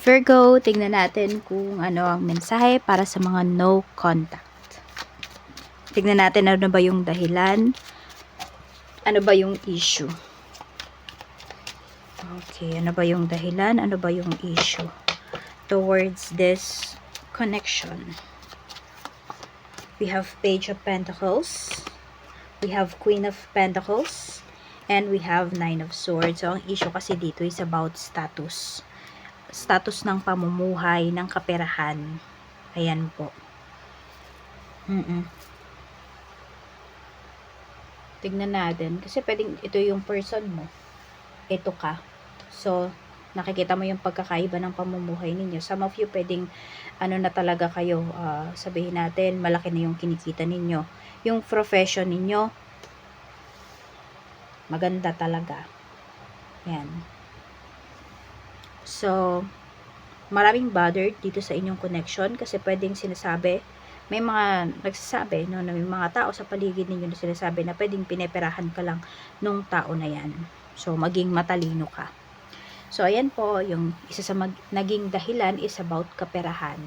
Virgo, tingnan natin kung ano ang mensahe para sa mga no contact. Tingnan natin ano ba yung dahilan. Ano ba yung issue. Okay, ano ba yung dahilan? Ano ba yung issue towards this connection? We have Page of Pentacles. We have Queen of Pentacles. And we have Nine of Swords. So, ang issue kasi dito is about status. Status ng pamumuhay, ng kaperahan. Ayan po. Mm-mm. Tignan natin. Kasi pwedeng ito yung person mo. Ito ka. So, nakikita mo yung pagkakaiba ng pamumuhay ninyo. Some of you pwedeng ano na talaga kayo, ah, sabihin natin, malaki na yung kinikita ninyo. Yung profession ninyo, maganda talaga. Yan. So, maraming bothered dito sa inyong connection kasi pwedeng sinasabi, may mga nagsasabi, no, na may mga tao sa paligid ninyo na sinasabi na pwedeng pineperahan ka lang nung tao na yan. So, maging matalino ka. So, ayan po, yung isa sa mag, naging dahilan is about kaperahan.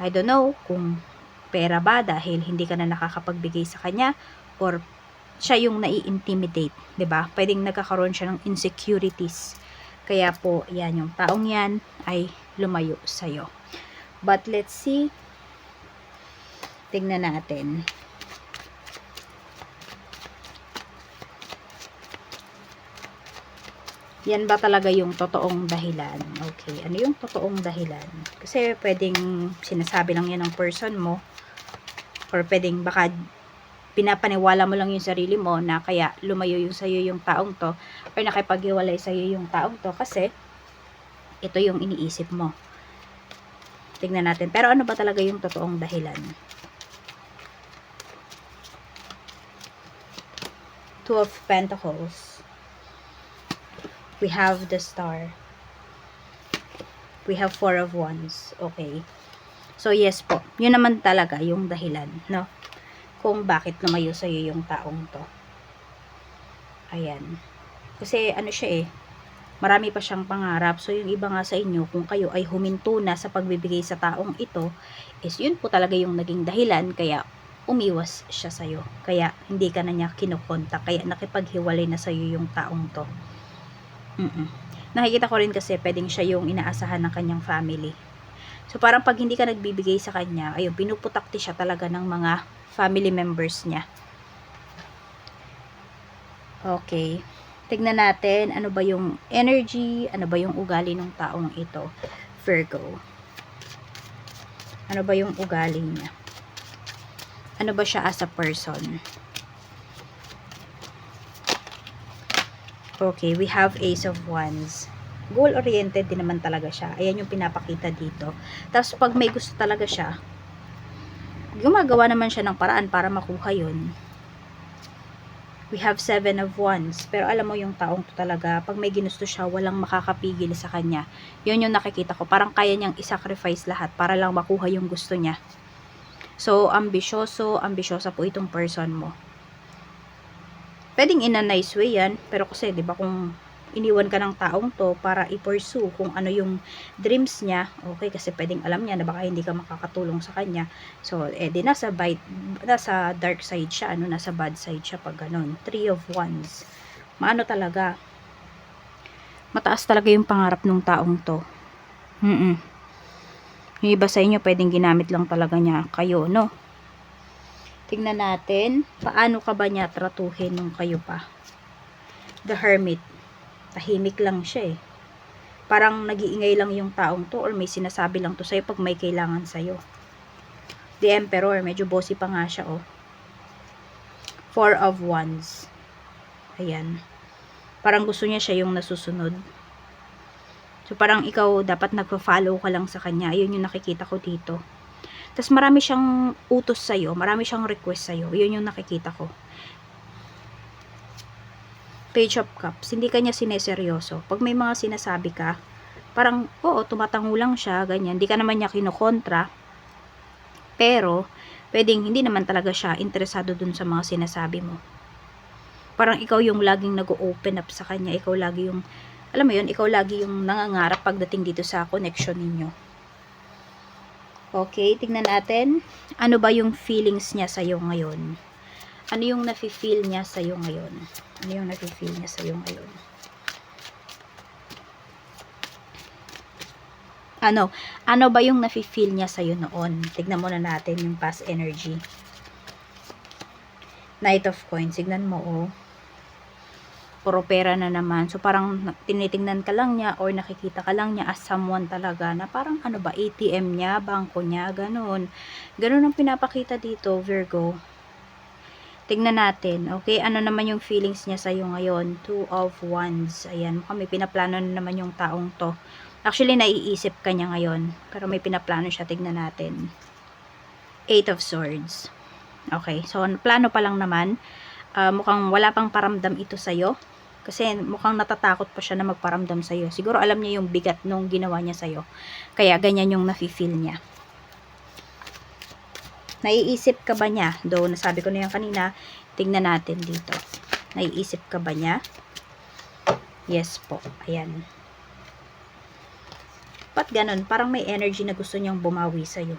I don't know kung pera ba dahil hindi ka na nakakapagbigay sa kanya or siya yung nai-intimidate, 'di ba? Pwedeng nagkakaroon siya ng insecurities. Kaya po, yan yung taong yan ay lumayo sa iyo. But let's see. Tingnan natin. Yan ba talaga yung totoong dahilan? Okay, ano yung totoong dahilan? Kasi pwedeng sinasabi lang yan ng person mo or pwedeng baka pinapaniwala mo lang yung sarili mo na kaya lumayo yung sa'yo yung taong to or nakipaghiwalay sa'yo yung taong to kasi ito yung iniisip mo. Tingnan natin. Pero ano ba talaga yung totoong dahilan? Two of Pentacles. We have the Star. We have Four of Wands. Okay. So, yes po. Yun naman talaga yung dahilan, no? Kung bakit lumayo sa'yo yung taong to. Ayan. Kasi, ano siya eh, marami pa siyang pangarap. So, yung iba nga sa inyo, kung kayo ay huminto na sa pagbibigay sa taong ito, is yun po talaga yung naging dahilan, kaya umiwas siya sa'yo. Kaya, hindi ka na niya kinukontak. Kaya, nakipaghiwalay na sa'yo yung taong to. Mm-mm. Nakikita ko rin kasi, pwedeng siya yung inaasahan ng kanyang family. So, parang pag hindi ka nagbibigay sa kanya, ayun, pinuputakti siya talaga ng mga family members niya. Okay. Tignan natin, ano ba yung energy, ano ba yung ugali ng taong ito. Virgo. Ano ba yung ugali niya? Ano ba siya as a person? Okay, we have Ace of Wands. Goal-oriented din naman talaga siya. Ayan yung pinapakita dito. Tapos, pag may gusto talaga siya, gumagawa naman siya ng paraan para makuha yun. We have Seven of Wands. Pero alam mo yung taong to talaga, pag may ginusto siya, walang makakapigil sa kanya. Yun yung nakikita ko. Parang kaya niyang isacrifice lahat para lang makuha yung gusto niya. So, ambisyoso, ambisyosa po itong person mo. Pwedeng in a nice way yan, pero kasi, di ba, kung iniwan ka ng taong to para i-pursue kung ano yung dreams niya, okay, kasi pwedeng alam niya na baka hindi ka makakatulong sa kanya. So, eh, di nasa, bite, nasa dark side siya, ano, nasa bad side siya pag ganun. Three of Wands. Maano talaga, mataas talaga yung pangarap ng taong to. Mm Yung iba sa inyo, pwedeng ginamit lang talaga niya kayo, no? Tingnan natin, paano ka ba niya tratuhin nung kayo pa? The Hermit. Tahimik lang siya eh. Parang nag-iingay lang yung taong to or may sinasabi lang to sa'yo pag may kailangan sa'yo. The Emperor, medyo bossy pa nga siya oh. Four of Wands. Ayan. Parang gusto niya siya yung nasusunod. So parang ikaw dapat nagpa-follow ka lang sa kanya. Ayun yung nakikita ko dito. Tapos marami siyang utos sa'yo, marami siyang request sa'yo. Yun yung nakikita ko. Page of Cups, hindi kanya sineseryoso. Pag may mga sinasabi ka, parang, oo, tumatango lang siya, ganyan. Hindi ka naman niya kinokontra. Pero, pwedeng hindi naman talaga siya interesado dun sa mga sinasabi mo. Parang ikaw yung laging nag-open up sa kanya, ikaw lagi yung alam mo yun, ikaw lagi yung nangangarap pagdating dito sa connection ninyo. Okay, tingnan natin. Ano ba yung feelings niya sa'yo ngayon? Ano yung nafe-feel niya sa'yo ngayon? Ano yung nafe-feel niya sa'yo ngayon? Ano? Ano ba yung nafe-feel niya sa'yo noon? Tignan muna natin yung past energy. Knight of Coins. Tignan mo, oh. Puro pera na naman. So, parang na- tinitingnan ka lang niya or nakikita ka lang niya as someone talaga na parang ano ba, ATM niya, bangko niya, ganun. Ganun ang pinapakita dito, Virgo. Tingnan natin, okay? Ano naman yung feelings niya sa'yo ngayon? Two of Wands. Ayan, mukhang may pinaplano na naman yung taong to. Actually, naiisip ka niya ngayon. Pero may pinaplano siya. Tignan natin. Eight of Swords. Okay, so plano pa lang naman. Ah, mukhang wala pang paramdam ito sa'yo. Kasi mukhang natatakot pa siya na magparamdam sa'yo. Siguro alam niya yung bigat nung ginawa niya sa'yo. Kaya ganyan yung nafe-feel niya. Naiisip ka ba niya? Though, nasabi ko na yan kanina, tingnan natin dito. Naiisip ka ba niya? Yes po. Ayan. Ba't ganun? Parang may energy na gusto niyang bumawi sa'yo.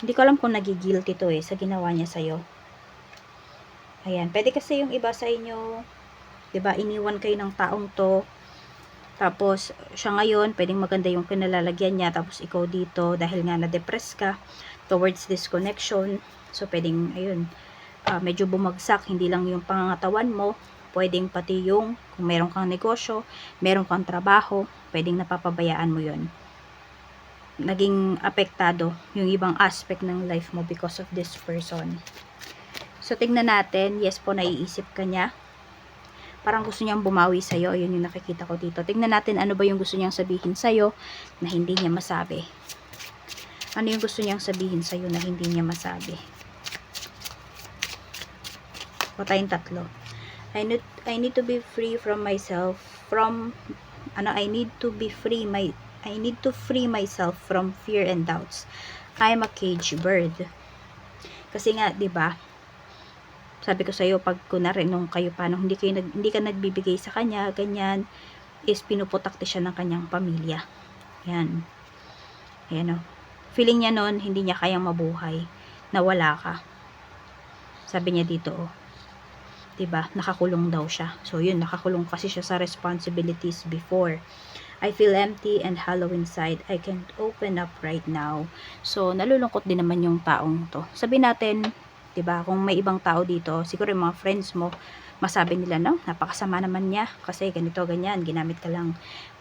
Hindi ko alam kung nagigilty to eh sa ginawa niya sa'yo. Ayan. Pwede kasi yung iba sa inyo, 'di ba iniwan kayo ng taong to. Tapos, siya ngayon, pwedeng maganda yung kinalalagyan niya. Tapos, ikaw dito, dahil nga na-depress ka towards this connection. So, pwedeng, ayun, ah, medyo bumagsak. Hindi lang yung pangangatawan mo. Pwedeng pati yung, kung meron kang negosyo, meron kang trabaho, pwedeng napapabayaan mo yon naging apektado yung ibang aspect ng life mo because of this person. So, tingnan natin. Yes po, naiisip ka niya. Parang gusto niyang bumawi sa'yo. Yun yung nakikita ko dito. Tingnan natin ano ba yung gusto niyang sabihin sa'yo na hindi niya masabi. Ano yung gusto niyang sabihin sa'yo na hindi niya masabi. O tayong tatlo. I need, I need to be free from myself. From, ano, I need to be free my, I need to free myself from fear and doubts. I'm a cage bird. Kasi nga, 'di ba? Sabi ko sa iyo pag kunari nung kayo pa nung hindi kayo nag, hindi ka nagbibigay sa kanya, ganyan is pinuputakti siya ng kanyang pamilya. Yan. Ayan o. Feeling niya noon, hindi niya kayang mabuhay. Na wala ka. Sabi niya dito, oh. 'Di ba? Nakakulong daw siya. So, yun, nakakulong kasi siya sa responsibilities before. I feel empty and hollow inside. I can't open up right now. So, nalulungkot din naman yung taong to. Sabi natin, ba kung may ibang tao dito, siguro yung mga friends mo, masabi nila, no, napakasama naman niya kasi ganito, ganyan, ginamit ka lang.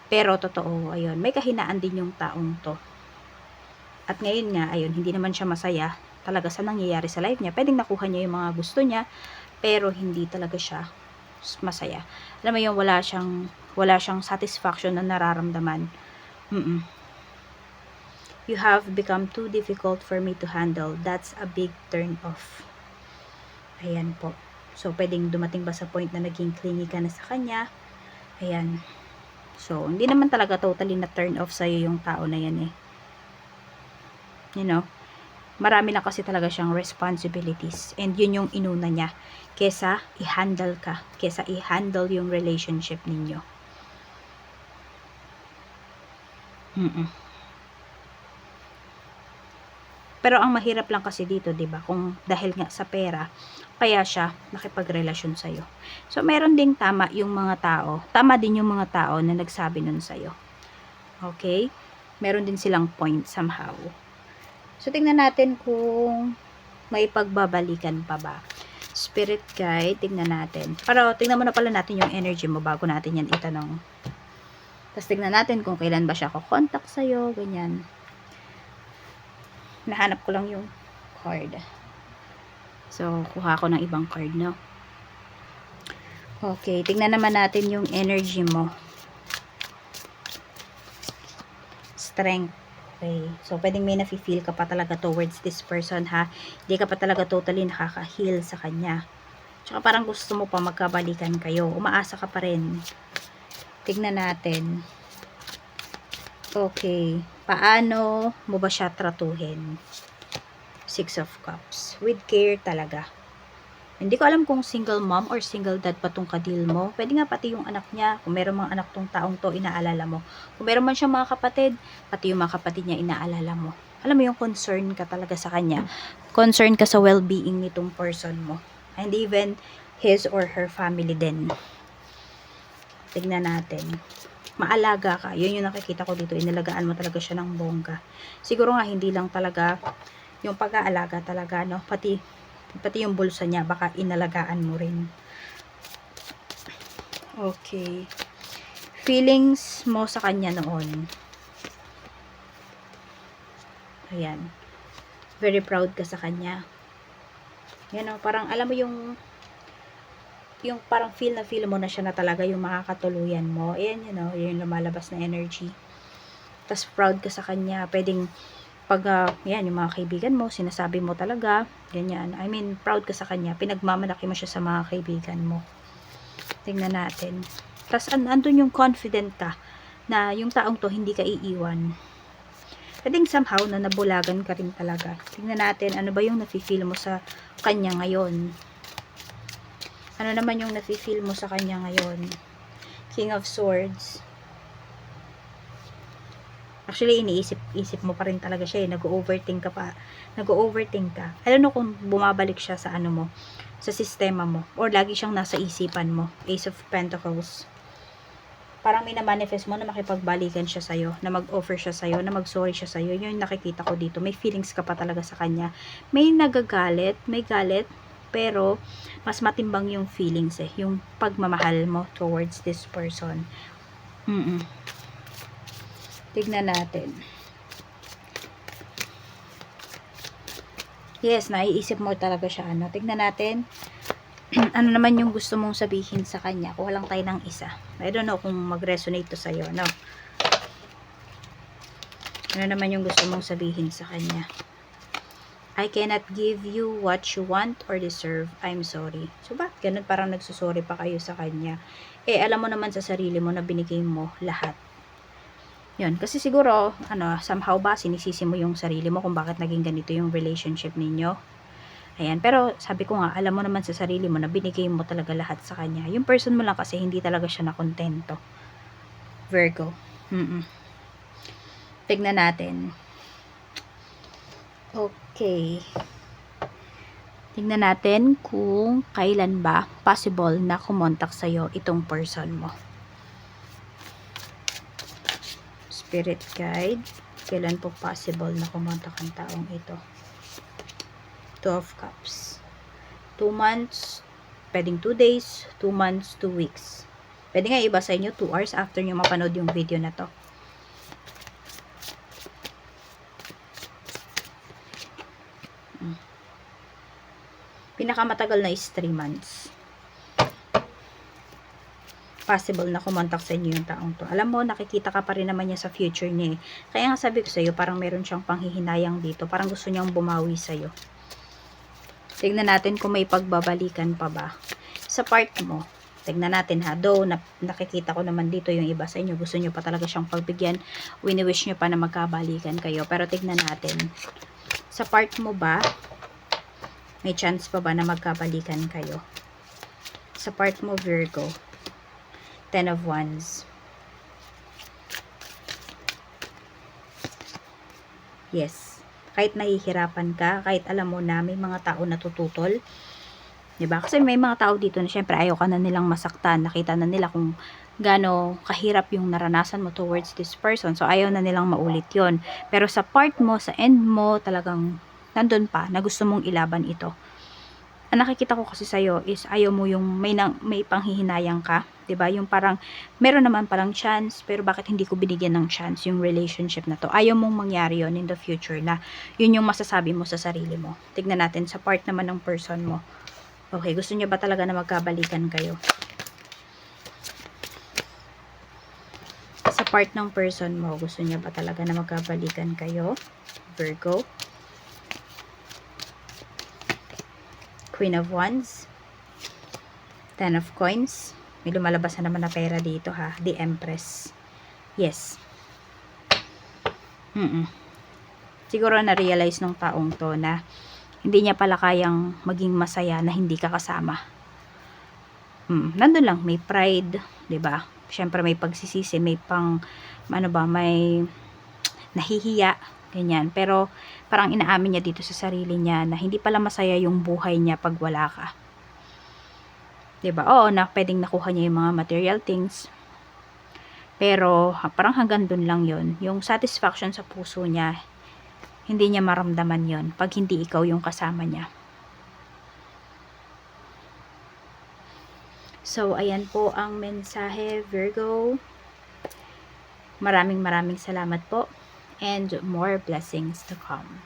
Pero totoo, ayun, may kahinaan din yung taong to. At ngayon nga, ayun, hindi naman siya masaya talaga sa nangyayari sa life niya. Pwedeng nakuha niya yung mga gusto niya, pero hindi talaga siya masaya. Alam mo yung wala siyang wala siyang satisfaction na nararamdaman. Mm-mm. You have become too difficult for me to handle. That's a big turn off. Ayan po. So, pwedeng dumating ba sa point na naging clingy ka na sa kanya? Ayan. So, hindi naman talaga totally na turn off sa'yo yung tao na yan eh. You know? Marami na kasi talaga siyang responsibilities. And yun yung inuna niya. Kesa i-handle ka. Kesa i-handle yung relationship ninyo. Mm-mm. Pero ang mahirap lang kasi dito, 'di ba? Kung dahil nga sa pera, kaya siya nakipagrelasyon sa iyo. So meron ding tama yung mga tao. Tama din yung mga tao na nagsabi nun sa iyo. Okay? Meron din silang point somehow. So tingnan natin kung may pagbabalikan pa ba. Spirit guide, tingnan natin. Pero tingnan muna pala natin yung energy mo bago natin yan itanong. Tapos tingnan natin kung kailan ba siya ko-contact sa'yo, ganyan nahanap ko lang yung card. So, kuha ko ng ibang card, no? Okay, tingnan naman natin yung energy mo. Strength. Okay. So, pwedeng may nafe-feel ka pa talaga towards this person, ha? Hindi ka pa talaga totally nakaka-heal sa kanya. Tsaka parang gusto mo pa magkabalikan kayo. Umaasa ka pa rin. Tingnan natin. Okay. Paano mo ba siya tratuhin? Six of Cups. With care talaga. Hindi ko alam kung single mom or single dad pa tong kadil mo. Pwede nga pati yung anak niya. Kung meron mga anak tong taong to, inaalala mo. Kung meron man siyang mga kapatid, pati yung mga kapatid niya, inaalala mo. Alam mo yung concern ka talaga sa kanya. Concern ka sa well-being nitong person mo. And even his or her family din. Tignan natin. Maalaga ka. Yun yung nakikita ko dito. Inalagaan mo talaga siya ng bongga. Siguro nga hindi lang talaga yung pag-aalaga talaga, no? Pati pati yung bulsa niya, baka inalagaan mo rin. Okay. Feelings mo sa kanya noon. Ayan. Very proud ka sa kanya. Yan o, parang alam mo yung yung parang feel na feel mo na siya na talaga yung makakatuluyan mo. Ayan yun o, yung lumalabas na energy. Tapos proud ka sa kanya. Pwedeng pag, uh, yan, yung mga kaibigan mo, sinasabi mo talaga, ganyan. I mean, proud ka sa kanya. Pinagmamalaki mo siya sa mga kaibigan mo. Tingnan natin. Tapos, an andun yung confident ka na yung taong to hindi ka iiwan. Pwedeng somehow na nabulagan ka rin talaga. Tingnan natin, ano ba yung nafe-feel mo sa kanya ngayon? Ano naman yung nafe-feel mo sa kanya ngayon? King of Swords. Actually, iniisip-isip mo pa rin talaga siya eh. Nag-overthink ka pa. Nag-overthink ka. I don't know kung bumabalik siya sa ano mo, sa sistema mo. Or lagi siyang nasa isipan mo. Ace of Pentacles. Parang may na-manifest mo na makipagbalikan siya sa'yo. Na mag-offer siya sa'yo. Na mag-sorry siya sa'yo. Yun yung nakikita ko dito. May feelings ka pa talaga sa kanya. May nagagalit. May galit. Pero, mas matimbang yung feelings eh. Yung pagmamahal mo towards this person. Mm-mm. Tignan natin. Yes, naiisip mo talaga siya. Ano? Tignan natin. ano naman yung gusto mong sabihin sa kanya. Kuha lang tayo ng isa. I don't know kung mag-resonate to sa'yo. No? Ano naman yung gusto mong sabihin sa kanya. I cannot give you what you want or deserve. I'm sorry. So, bakit ganun? Parang nagsusorry pa kayo sa kanya. Eh, alam mo naman sa sarili mo na binigay mo lahat. Yun. Kasi siguro, ano, somehow ba, sinisisi mo yung sarili mo kung bakit naging ganito yung relationship ninyo. Ayan. Pero, sabi ko nga, alam mo naman sa sarili mo na binigay mo talaga lahat sa kanya. Yung person mo lang kasi hindi talaga siya nakontento. Virgo. Mm, -mm. Tignan natin. Okay. Tingnan natin kung kailan ba possible na kumontak sa'yo itong person mo. Spirit guide. Kailan po possible na kumontak ang taong ito? Two of Cups. Two months, pwedeng two days, two months, two weeks. Pwede nga iba sa inyo, two hours after nyo mapanood yung video na to. Pinakamatagal na is 3 months. Possible na kumontak sa inyo yung taong to. Alam mo, nakikita ka pa rin naman niya sa future niya eh. Kaya nga sabi ko sa iyo, parang meron siyang panghihinayang dito. Parang gusto niyang bumawi sa iyo. Tignan natin kung may pagbabalikan pa ba. Sa part mo, tignan natin ha. Though, na, nakikita ko naman dito yung iba sa inyo. Gusto niyo pa talaga siyang pagbigyan. Wini-wish niyo pa na magkabalikan kayo. Pero tignan natin. Sa part mo ba, may chance pa ba na magkabalikan kayo? Sa part mo, Virgo, Ten of Wands. Yes. Kahit nahihirapan ka, kahit alam mo na may mga tao na tututol, 'di ba? Kasi may mga tao dito na syempre ayaw ka na nilang masaktan, nakita na nila kung gaano kahirap yung naranasan mo towards this person. So ayaw na nilang maulit 'yon. Pero sa part mo, sa end mo, talagang nandun pa na gusto mong ilaban ito. Ang nakikita ko kasi sa'yo is ayaw mo yung may, nang, may panghihinayang ka. ba Yung parang, meron naman palang chance, pero bakit hindi ko binigyan ng chance yung relationship na to? Ayaw mong mangyari yon in the future na yun yung masasabi mo sa sarili mo. Tignan natin sa part naman ng person mo. Okay, gusto niya ba talaga na magkabalikan kayo? Sa part ng person mo, gusto niya ba talaga na magkabalikan kayo? Virgo. Queen of Wands. Ten of Coins. May lumalabas na naman na pera dito ha. The Empress. Yes. Mm, -mm. Siguro na-realize ng taong to na hindi niya pala kayang maging masaya na hindi ka kasama. Hmm, nandun lang, may pride, 'di ba? Syempre may pagsisisi, may pang ano ba, may nahihiya, ganyan. Pero parang inaamin niya dito sa sarili niya na hindi pala masaya yung buhay niya pag wala ka. 'Di ba? Oo, na pwedeng nakuha niya yung mga material things. Pero parang hanggang dun lang 'yon. Yung satisfaction sa puso niya, hindi niya maramdaman 'yon pag hindi ikaw yung kasama niya. So, ayan po ang mensahe, Virgo. Maraming maraming salamat po and more blessings to come.